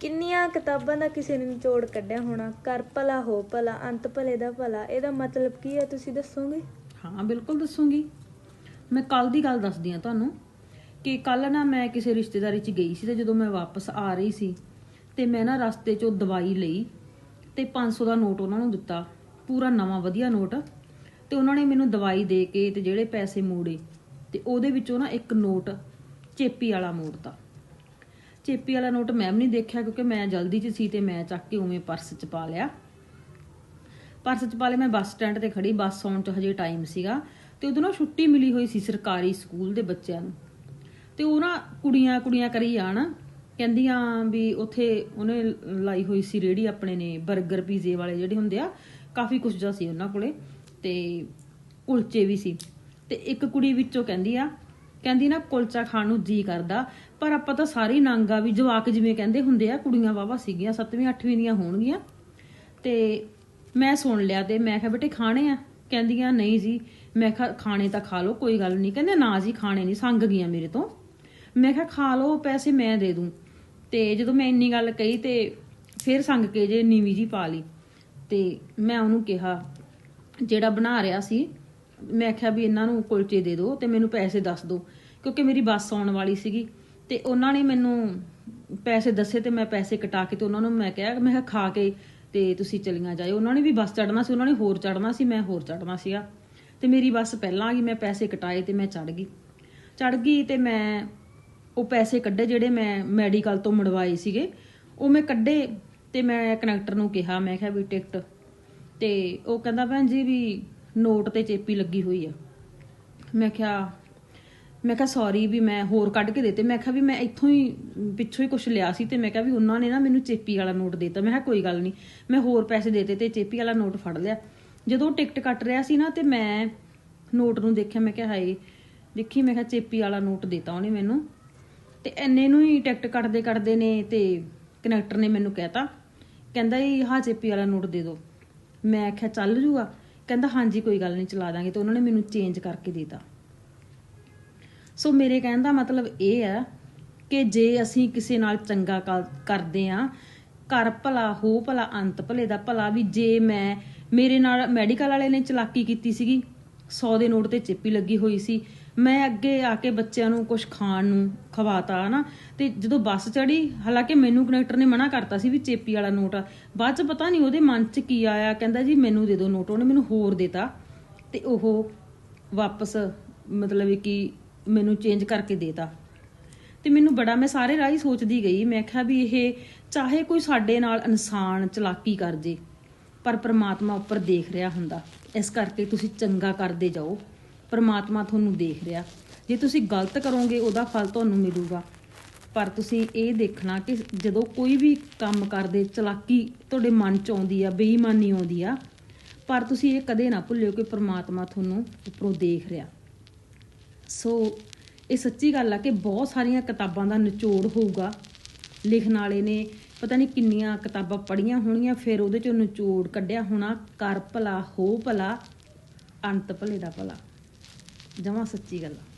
ਕਿੰਨੀਆਂ ਕਿਤਾਬਾਂ ਦਾ ਕਿਸੇ ਨੇ ਨਿਚੋੜ ਕੱਢਿਆ ਹੋਣਾ? ਕਰ ਭਲਾ, ਹੋ ਭਲਾ, ਅੰਤ ਭਲੇ ਦਾ ਭਲਾ, ਇਹਦਾ ਮਤਲਬ ਕੀ ਹੈ ਤੁਸੀਂ ਦੱਸੋਗੇ? ਹਾਂ, ਬਿਲਕੁਲ ਦੱਸੂਗੀ। ਮੈਂ ਕੱਲ ਦੀ ਗੱਲ ਦੱਸਦੀ ਆ ਤੁਹਾਨੂੰ ਕਿ ਕੱਲ ਨਾ ਮੈਂ ਕਿਸੇ ਰਿਸ਼ਤੇਦਾਰੀ 'ਚ ਗਈ ਸੀ ਤੇ ਜਦੋਂ ਮੈਂ ਵਾਪਸ ਆ ਰਹੀ ਸੀ ਤੇ ਮੈਂ ਨਾ ਰਸਤੇ 'ਚੋਂ ਦਵਾਈ ਲਈ ਤੇ 500 ਦਾ ਨੋਟ ਉਹਨਾਂ ਨੂੰ ਦਿੱਤਾ, ਪੂਰਾ ਨਵਾਂ ਵਧੀਆ ਨੋਟ। ਤੇ ਉਹਨਾਂ ਨੇ ਮੈਨੂੰ ਦਵਾਈ ਦੇ ਕੇ ਤੇ ਜਿਹੜੇ ਪੈਸੇ ਮੋੜੇ ਤੇ ਉਹਦੇ ਵਿੱਚੋਂ ਨਾ ਇੱਕ ਨੋਟ ਚੇਪੀ ਵਾਲਾ ਮੋੜਤਾ। ਚੇਪੀ ਵਾਲਾ ਨੋਟ ਮੈਂ ਵੀ ਨਹੀਂ ਦੇਖਿਆ ਕਿਉਂਕਿ ਮੈਂ ਜਲਦੀ 'ਚ ਸੀ ਤੇ ਮੈਂ ਚੱਕ ਕੇ ਉਵੇਂ ਪਰਸ 'ਚ ਪਾ ਲਿਆ। ਪਰਸ ਚ ਪਾ ਲਿਆ, ਮੈਂ ਬੱਸ ਸਟੈਂਡ ਤੇ ਖੜੀ, ਬੱਸ ਆਉਣ ਚ ਹਜੇ ਟਾਈਮ ਸੀਗਾ ਤੇ ਉਦੋਂ ਨਾ ਛੁੱਟੀ ਮਿਲੀ ਹੋਈ ਸੀ ਸਰਕਾਰੀ ਸਕੂਲ ਦੇ ਬੱਚਿਆਂ ਨੂੰ। ਤੇ ਉਹ ਨਾ ਕੁੜੀਆਂ ਕੁੜੀਆਂ ਕਰੀ ਜਾਣ, ਕਹਿੰਦੀਆਂ ਵੀ ਉੱਥੇ ਉਹਨੇ ਲਾਈ ਹੋਈ ਸੀ ਰੇੜੀ ਆਪਣੇ ਨੇ 버ਗਰ ਪੀਜ਼ੇ ਵਾਲੇ ਜਿਹੜੇ ਹੁੰਦੇ ਆ, ਕਾਫੀ ਕੁਝ ਜਿਹਾ ਸੀ ਉਹਨਾਂ ਕੋਲੇ ਤੇ ਕੁਲਚੇ ਵੀ ਸੀ। ਤੇ ਇੱਕ ਕੁੜੀ ਵਿੱਚੋਂ ਕਹਿੰਦੀ ਆ ਕਹਿੰਦੀ ਨਾ, ਕੁਲਚਾ ਖਾਣ ਨੂੰ ਜੀ ਕਰਦਾ, ਪਰ ਆਪਾਂ ਤਾਂ ਸਾਰੀ ਨਾਂਗਾ ਵੀ ਜਵਾਕ ਜਿਵੇਂ ਕਹਿੰਦੇ ਹੁੰਦੇ ਆ, ਕੁੜੀਆਂ ਵਾਵਾ ਸੀਗੀਆਂ 7ਵੀਂ 8ਵੀਂ ਦੀਆਂ ਹੋਣਗੀਆਂ। ਤੇ ਮੈਂ ਸੁਣ ਲਿਆ ਤੇ ਮੈਂ ਕਿਹਾ, ਬੇਟੇ, ਖਾਣੇ ਆ? ਕਹਿੰਦੀਆਂ, ਨਹੀਂ ਜੀ। ਮੈਂ ਕਿਹਾ, ਖਾਣੇ ਤਾਂ ਖਾ ਲਓ, ਕੋਈ ਗੱਲ ਨਹੀਂ। ਕਹਿੰਦੇ, ਨਾ ਜੀ, ਖਾਣੇ ਨਹੀਂ, ਸੰਗ ਗਈਆਂ ਮੇਰੇ ਤੋਂ। ਮੈਂ ਕਿਹਾ, ਖਾ ਲਓ, ਪੈਸੇ ਮੈਂ ਦੇ ਦੂੰ। ਤੇ ਜਦੋਂ ਮੈਂ ਇੰਨੀ ਗੱਲ ਕਹੀ ਤੇ ਫਿਰ ਸੰਗ ਕੇ ਜੇ ਨੀਵੀਂ ਜੀ ਪਾ ਲਈ। ਤੇ ਮੈਂ ਉਹਨੂੰ ਕਿਹਾ, ਜਿਹੜਾ ਬਣਾ ਰਿਹਾ ਸੀ ਮੈਂ ਕਿਹਾ ਵੀ ਇਹਨਾਂ ਨੂੰ ਕੁਲਚੇ ਦੇ ਦਿਓ ਤੇ ਮੈਨੂੰ ਪੈਸੇ ਦੱਸ ਦਿਓ, ਕਿਉਂਕਿ ਮੇਰੀ ਬੱਸ ਆਉਣ ਵਾਲੀ ਸੀਗੀ ਤੇ ਉਹਨਾਂ ਨੇ ਮੈਨੂੰ ਪੈਸੇ ਦੱਸੇ ਤੇ ਮੈਂ ਪੈਸੇ ਕਟਾ ਕੇ ਤੇ ਉਹਨਾਂ ਨੂੰ ਮੈਂ ਕਿਹਾ, ਮੈਂ ਖਾ ਕੇ ਤੇ ਤੁਸੀਂ ਚਲੀਆਂ ਜਾਇਓ। ਉਹਨਾਂ ਨੇ ਵੀ ਬੱਸ ਚੜਨਾ ਸੀ, ਉਹਨਾਂ ਨੇ ਹੋਰ ਚੜਨਾ ਸੀ, ਮੈਂ ਹੋਰ ਚੜਨਾ ਸੀਗਾ। ਤੇ ਮੇਰੀ ਬੱਸ ਪਹਿਲਾਂ ਆ ਗਈ, ਮੈਂ ਪੈਸੇ ਕਟਾਏ ਤੇ ਮੈਂ ਚੜ ਗਈ। ਚੜ ਗਈ ਤੇ ਮੈਂ ਉਹ ਪੈਸੇ ਕੱਢੇ ਜਿਹੜੇ ਮੈਂ ਮੈਡੀਕਲ ਤੋਂ ਮੁੜਵਾਏ ਸੀਗੇ, ਉਹ ਮੈਂ ਕੱਢੇ ਤੇ ਮੈਂ ਕਨੈਕਟਰ ਨੂੰ ਕਿਹਾ, ਮੈਂ ਕਿਹਾ ਵੀ ਟਿਕਟ ਤੇ ਉਹ ਕਹਿੰਦਾ ਭੈਣ ਜੀ ਵੀ ਨੋਟ ਤੇ ਚੇਪੀ ਲੱਗੀ ਹੋਈ ਆ। ਮੈਂ ਕਿਹਾ ਮੈਂ ਕਿਹਾ ਸੌਰੀ ਵੀ ਮੈਂ ਹੋਰ ਕੱਢ ਕੇ ਦੇਤੇ। ਮੈਂ ਕਿਹਾ ਵੀ ਮੈਂ ਇੱਥੋਂ ਹੀ, ਪਿੱਛੋਂ ਹੀ ਕੁਝ ਲਿਆ ਸੀ ਤੇ ਮੈਂ ਕਿਹਾ ਵੀ ਉਹਨਾਂ ਨੇ ਨਾ ਮੈਨੂੰ ਚੇਪੀ ਵਾਲਾ ਨੋਟ ਦੇਤਾ। ਮੈਂ ਕਿਹਾ ਕੋਈ ਗੱਲ ਨਹੀਂ, ਮੈਂ ਹੋਰ ਪੈਸੇ ਦੇਤੇ ਤੇ ਚੇਪੀ ਵਾਲਾ ਨੋਟ ਫੜ ਲਿਆ। ਜਦੋਂ ਟਿਕਟ ਕੱਟ ਰਿਹਾ ਸੀ ਨਾ ਤੇ ਮੈਂ ਨੋਟ ਨੂੰ ਦੇਖਿਆ, ਮੈਂ ਕਿਹਾ ਹਾਏ, ਦੇਖੀ, ਮੈਂ ਕਿਹਾ ਚੇਪੀ ਵਾਲਾ ਨੋਟ ਦੇਤਾ ਉਹਨੇ ਮੈਨੂੰ। ਤੇ ਐਨੇ ਨੂੰ ਹੀ ਟਿਕਟ ਕੱਟਦੇ ਕੱਟਦੇ ਨੇ ਤੇ ਕਨੈਕਟਰ ਨੇ ਮੈਨੂੰ ਕਹਿਤਾ, ਕਹਿੰਦਾ ਇਹ ਹਾਂ ਚੇਪੀ ਵਾਲਾ ਨੋਟ ਦੇ ਦਿਓ। ਮੈਂ ਆਖਿਆ ਚੱਲ ਜੂਗਾ। ਕਹਿੰਦਾ, ਹਾਂਜੀ, ਕੋਈ ਗੱਲ ਨਹੀਂ, ਚਲਾ ਦਾਂਗੇ। ਤੇ ਉਹਨਾਂ ਨੇ ਮੈਨੂੰ ਚੇਂਜ ਕਰਕੇ ਦਿੱਤਾ। ਸੋ ਮੇਰੇ ਕਹਿਣ ਦਾ ਮਤਲਬ ਇਹ ਹੈ ਕਿ ਜੇ ਅਸੀਂ ਕਿਸੇ ਨਾਲ ਚੰਗਾ ਕਰਦੇ ਆ ਕਰ ਭਲਾ ਹੋ, ਭਲਾ ਅੰਤ ਭਲੇ ਦਾ ਭਲਾ ਵੀ ਜੇ ਮੈਂ, ਮੇਰੇ ਨਾਲ ਮੈਡੀਕਲ ਵਾਲੇ ਨੇ ਚਲਾਕੀ ਕੀਤੀ ਸੀਗੀ 100 ਦੇ ਨੋਟ ਤੇ ਚਿੱਪੀ ਲੱਗੀ ਹੋਈ ਸੀ। ਮੈਂ ਅੱਗੇ ਆ ਕੇ ਬੱਚਿਆਂ ਨੂੰ ਕੁਝ ਖਾਣ ਨੂੰ ਖਵਾਤਾ, ਹਨਾ? ਤੇ ਜਦੋਂ ਬੱਸ ਚੜੀ ਹਾਲਾਂਕਿ ਮੈਨੂੰ ਕਨੈਕਟਰ ਨੇ ਮਨਾ ਕਰਤਾ ਸੀ ਵੀ ਚੇਪੀ ਵਾਲਾ ਨੋਟ ਆ। ਬਾਅਦ ਚ ਪਤਾ ਨਹੀਂ ਉਹਦੇ ਮਨ ਚ ਕੀ ਆਇਆ, ਕਹਿੰਦਾ ਜੀ ਮੈਨੂੰ ਦੇ ਦਿਓ ਨੋਟ, ਉਹਨੇ ਮੈਨੂੰ ਹੋਰ ਦੇਤਾ। ਤੇ ਉਹ ਵਾਪਸ ਮਤਲਬ ਕਿ ਮੈਨੂੰ ਚੇਂਜ ਕਰਕੇ ਦੇਤਾ। ਤੇ ਮੈਨੂੰ ਬੜਾ, ਮੈਂ ਸਾਰੇ ਰਾਹ ਸੋਚਦੀ ਗਈ, ਮੈਂ ਕਿਹਾ ਵੀ ਇਹ ਚਾਹੇ ਕੋਈ ਸਾਡੇ ਨਾਲ ਇਨਸਾਨ ਚਲਾਕੀ ਕਰ ਜੇ ਪਰ ਪ੍ਰਮਾਤਮਾ ਉੱਪਰ ਦੇਖ ਰਿਹਾ ਹੁੰਦਾ। ਇਸ ਕਰਕੇ ਤੁਸੀਂ ਚੰਗਾ ਕਰਦੇ ਜਾਓ। ਪਰਮਾਤਮਾ ਤੁਹਾਨੂੰ ਦੇਖ ਰਿਹਾ। ਜੇ ਤੁਸੀਂ ਗਲਤ ਕਰੋਗੇ, ਉਹਦਾ ਫਲ ਤੁਹਾਨੂੰ ਮਿਲੂਗਾ। ਪਰ ਤੁਸੀਂ ਇਹ ਦੇਖਣਾ ਕਿ ਜਦੋਂ ਕੋਈ ਵੀ ਕੰਮ ਕਰਦੇ, ਚਲਾਕੀ ਤੁਹਾਡੇ ਮਨ ਚ ਆਉਂਦੀ ਆ, ਬੇਈਮਾਨੀ ਆਉਂਦੀ ਆ, ਪਰ ਤੁਸੀਂ ਇਹ ਕਦੇ ਨਾ ਭੁੱਲਿਓ ਕਿ ਪ੍ਰਮਾਤਮਾ ਤੁਹਾਨੂੰ ਉੱਪਰੋਂ ਦੇਖ ਰਿਹਾ। ਸੋ, ਇਹ ਸੱਚੀ ਗੱਲ ਆ ਕਿ ਬਹੁਤ ਸਾਰੀਆਂ ਕਿਤਾਬਾਂ ਦਾ ਨਿਚੋੜ ਹੋਊਗਾ। ਲਿਖਣ ਵਾਲੇ ਨੇ ਪਤਾ ਨਹੀਂ ਕਿੰਨੀਆਂ ਕਿਤਾਬਾਂ ਪੜ੍ਹੀਆਂ ਹੋਣੀਆਂ, ਫਿਰ ਉਹਦੇ ਚੋਂ ਨਿਚੋੜ ਕੱਢਿਆ ਹੋਣਾ, ਕਰ ਭਲਾ, ਹੋ ਭਲਾ, ਅੰਤ ਭਲੇ ਦਾ ਭਲਾ। ਜਮਾ ਸੱਚੀ ਗੱਲ ਆ।